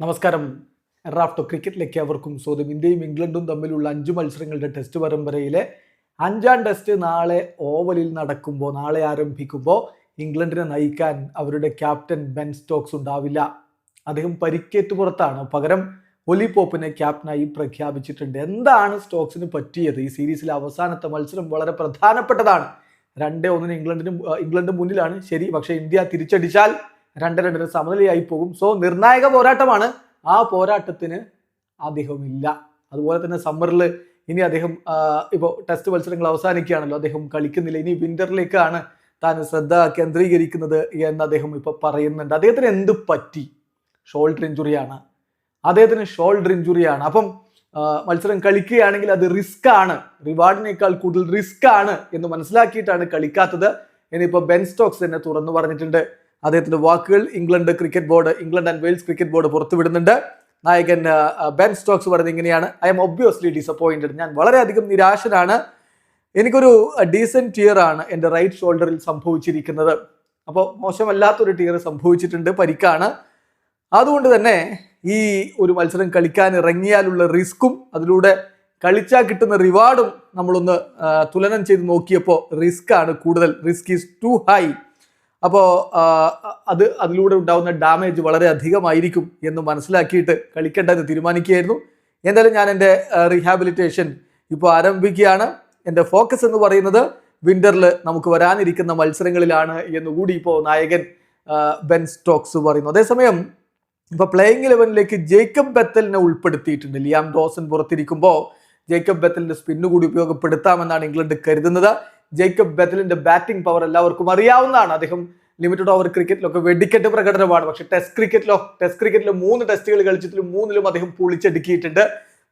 നമസ്കാരം. റാഫ്റ്റോ ക്രിക്കറ്റിലേക്ക് അവർക്കും സ്വാഗതം. ഇന്ത്യയും ഇംഗ്ലണ്ടും തമ്മിലുള്ള അഞ്ച് മത്സരങ്ങളുടെ ടെസ്റ്റ് പരമ്പരയിലെ അഞ്ചാം ടെസ്റ്റ് നാളെ ഓവലിൽ നടക്കുമ്പോൾ നാളെ ആരംഭിക്കുമ്പോൾ ഇംഗ്ലണ്ടിനെ നയിക്കാൻ അവരുടെ ക്യാപ്റ്റൻ ബെൻ സ്റ്റോക്സ് ഉണ്ടാവില്ല. അദ്ദേഹം പരിക്കേറ്റ് പുറത്താണ്. പകരം ഒലി പോപ്പിനെ ക്യാപ്റ്റനായി പ്രഖ്യാപിച്ചിട്ടുണ്ട്. എന്താണ് സ്റ്റോക്സിന് പറ്റിയത്? ഈ സീരീസിലെ അവസാനത്തെ മത്സരം വളരെ പ്രധാനപ്പെട്ടതാണ്. രണ്ടേ ഒന്നിന് ഇംഗ്ലണ്ടിന് ഇംഗ്ലണ്ട് മുന്നിലാണ്. ശരി പക്ഷേ ഇന്ത്യ തിരിച്ചടിച്ചാൽ രണ്ട് രണ്ടിന് സമനിലയായി പോകും. സോ നിർണായക പോരാട്ടമാണ്. ആ പോരാട്ടത്തിന് അദ്ദേഹമില്ല അതുപോലെ തന്നെ സമ്മറിൽ ഇനി അദ്ദേഹം ഇപ്പോൾ ടെസ്റ്റ് മത്സരങ്ങൾ അവസാനിക്കുകയാണല്ലോ. അദ്ദേഹം കളിക്കുന്നില്ല. ഇനി വിന്ററിലേക്കാണ് താൻ ശ്രദ്ധ കേന്ദ്രീകരിക്കുന്നത് എന്ന് അദ്ദേഹം ഇപ്പോൾ പറയുന്നുണ്ട്. അദ്ദേഹത്തിന് എന്ത് പറ്റി? ഷോൾഡർ ഇഞ്ചുറിയാണ് അദ്ദേഹത്തിന് ഷോൾഡർ ഇഞ്ചുറിയാണ് അപ്പം മത്സരം കളിക്കുകയാണെങ്കിൽ അത് റിസ്ക് ആണ്. റിവാർഡിനേക്കാൾ കൂടുതൽ റിസ്ക് ആണ് എന്ന് മനസ്സിലാക്കിയിട്ടാണ് കളിക്കാത്തത്. ഇനിയിപ്പോൾ ബെൻ സ്റ്റോക്സ് തന്നെ തുറന്നു പറഞ്ഞിട്ടുണ്ട്. അദ്ദേഹത്തിന്റെ വാക്കുകൾ England cricket board England and Wales cricket board പുറത്തുവിടുന്നുണ്ട്. നായകൻ ബെൻ സ്റ്റോക്സ് പറയുന്നത് ഇങ്ങനെയാണ്. ഐ എം ഒബ്വിയസ്ലി ഡിസപ്പോയിന്റഡ് ഞാൻ വളരെയധികം നിരാശനാണ്. എനിക്കൊരു ഡീസന്റ് ടിയർ ആണ് എന്റെ റൈറ്റ് ഷോൾഡറിൽ സംഭവിച്ചിരിക്കുന്നത്. അപ്പോൾ മോശമല്ലാത്തൊരു ടിയർ സംഭവിച്ചിട്ടുണ്ട് പരിക്കാണ്. അതുകൊണ്ട് തന്നെ ഈ ഒരു മത്സരം കളിക്കാൻ ഇറങ്ങിയാലുള്ള റിസ്ക്കും അതിലൂടെ കളിച്ചാൽ കിട്ടുന്ന റിവാർഡും നമ്മളൊന്ന് തുലനം ചെയ്ത് നോക്കിയപ്പോൾ റിസ്ക് ആണ് കൂടുതൽ. റിസ്ക് ഈസ് ടു ഹൈ അപ്പോൾ അത് അതിലൂടെ ഉണ്ടാകുന്ന ഡാമേജ് വളരെ അധികമായിരിക്കും എന്ന് മനസ്സിലാക്കിയിട്ട് കളിക്കേണ്ടതെന്ന് തീരുമാനിക്കുകയായിരുന്നു. എന്തായാലും ഞാൻ എന്റെ റീഹാബിലിറ്റേഷൻ ഇപ്പോൾ ആരംഭിക്കുകയാണ്. എന്റെ ഫോക്കസ് എന്ന് പറയുന്നത് വിന്ററിൽ നമുക്ക് വരാനിരിക്കുന്ന മത്സരങ്ങളിലാണ് എന്നുകൂടി ഇപ്പോൾ നായകൻ ബെൻ സ്റ്റോക്സ് പറയുന്നു. അതേസമയം ഇപ്പൊ പ്ലേയിങ് ഇലവനിലേക്ക് ജേക്കബ് ബെത്തലിനെ ഉൾപ്പെടുത്തിയിട്ടുണ്ട്. ലിയാം ഡോസൻ പുറത്തിരിക്കുമ്പോൾ ജേക്കബ് ബെത്തലിന്റെ സ്പിന്നു കൂടി ഉപയോഗപ്പെടുത്താമെന്നാണ് ഇംഗ്ലണ്ട് കരുതുന്നത്. ജേക്കബ് ബെത്തലിന്റെ ബാറ്റിംഗ് പവർ എല്ലാവർക്കും അറിയാവുന്നതാണ്. അദ്ദേഹം ലിമിറ്റഡ് ഓവർ ക്രിക്കറ്റിലൊക്കെ വെടിക്കെട്ട് പ്രകടനമാണ്. പക്ഷെ ടെസ്റ്റ് ക്രിക്കറ്റിലോ ടെസ്റ്റ് ക്രിക്കറ്റിലോ മൂന്ന് ടെസ്റ്റുകൾ കളിച്ചിട്ടും മൂന്നിലും അദ്ദേഹം പൊളിച്ചടുക്കിയിട്ടുണ്ട്.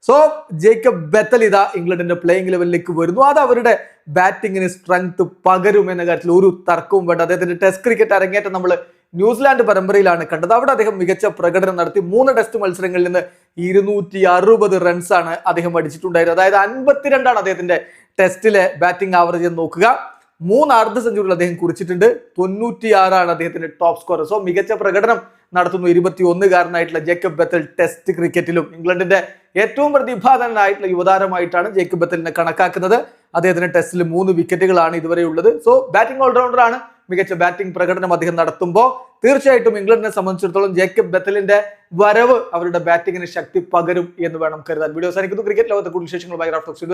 സോ ജേക്കബ് ബെത്തൽ ഇതാ ഇംഗ്ലണ്ടിന്റെ പ്ലേയിങ് ലെവലിലേക്ക് വരുന്നു. അത് അവരുടെ ബാറ്റിങ്ങിന് സ്ട്രെങ്ത് പകരും എന്ന കാര്യത്തിൽ ഒരു തർക്കവും വേണ്ട. അദ്ദേഹത്തിന്റെ ടെസ്റ്റ് ക്രിക്കറ്റ് അരങ്ങേറ്റം നമ്മൾ ന്യൂസിലാൻഡ് പരമ്പരയിലാണ് കണ്ടത്. അവിടെ അദ്ദേഹം മികച്ച പ്രകടനം നടത്തി. മൂന്ന് ടെസ്റ്റ് മത്സരങ്ങളിൽ നിന്ന് ഇരുന്നൂറ്റി അറുപത് റൺസാണ് അദ്ദേഹം അടിച്ചിട്ടുണ്ടായിരുന്നത്. അതായത് അൻപത്തിരണ്ടാണ് അദ്ദേഹത്തിന്റെ ടെസ്റ്റിലെ ബാറ്റിംഗ് ആവറേജ് നോക്കുക. മൂന്ന് അർദ്ധ സെഞ്ചുറികൾ അദ്ദേഹം കുറിച്ചിട്ടുണ്ട്. തൊണ്ണൂറ്റിയാറാണ് അദ്ദേഹത്തിന്റെ ടോപ്പ് സ്കോർ സോ മികച്ച പ്രകടനം നടത്തുന്നു ഇരുപത്തി ജേക്കബ് ബത്തൽ ടെസ്റ്റ് ക്രിക്കറ്റിലും. ഇംഗ്ലണ്ടിന്റെ ഏറ്റവും പ്രതിഭാധനായിട്ടുള്ള യുവതാരമായിട്ടാണ് ജേക്കബ് ബത്തലിനെ കണക്കാക്കുന്നത്. അദ്ദേഹത്തിന് ടെസ്റ്റിൽ മൂന്ന് വിക്കറ്റുകളാണ് ഇതുവരെ ഉള്ളത് സോ ബാറ്റിംഗ് ഓൾറൗണ്ടർ ആണ് മികച്ച ബാറ്റിംഗ് പ്രകടനം അദ്ദേഹം നടത്തുമ്പോൾ. തീർച്ചയായിട്ടും ഇംഗ്ലണ്ടിനെ സംബന്ധിച്ചിടത്തോളം ജേക്കബ് ബത്തലിന്റെ വരവ് അവരുടെ ബാറ്റിങ്ങിന് ശക്തി പകരും എന്ന് വേണം കരുതാൻ. വീഡിയോ സാധിക്കുന്നു ക്രിക്കറ്റ് ലോകത്തെ കൂടുതൽ വിശേഷങ്ങളുമായി റാഫ്റ്റോക്സ്